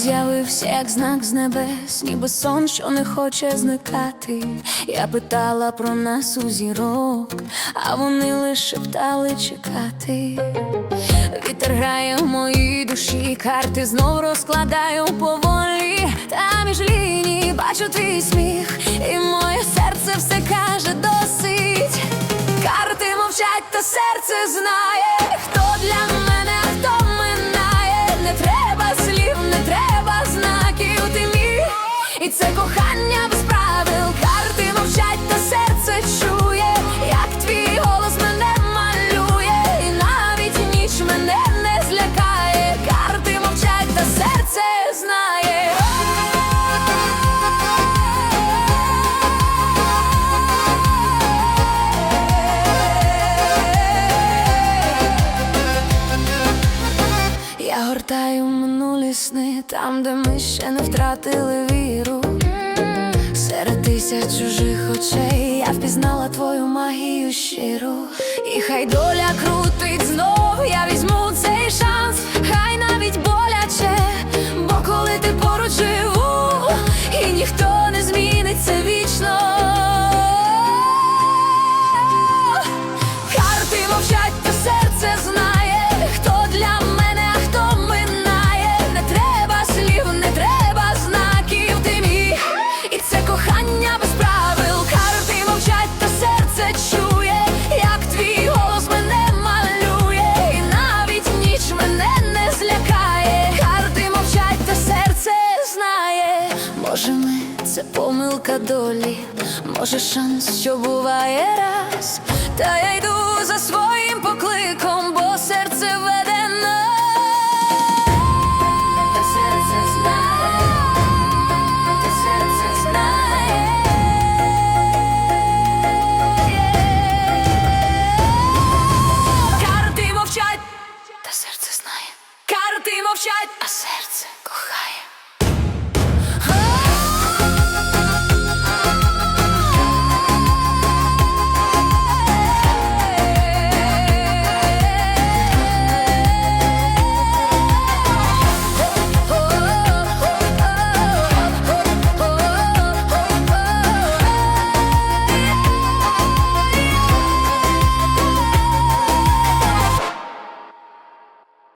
Ось як знак з небес, ніби сон, що не хоче зникати. Я питала про нас у зірок, а вони лише шептали чекати. Вітер грає в моїй душі, карти знов розкладаю поволі. Та між ліній бачу твій сміх, і моє серце все каже досить. Карти мовчать, та серце знає, І це кохання без правил. Карти мовчать, та серце чує, як твій голос мене малює, і навіть ніч мене не злякає. Карти мовчать, та серце знає. Я гортаю минулі сни, там, де ми ще не втратили віру. Тисяч чужих очей я впізнала твою магію щиру. І хай доля крутить знов, я візьму це помилка долі, може шанс, що буває раз. Та я йду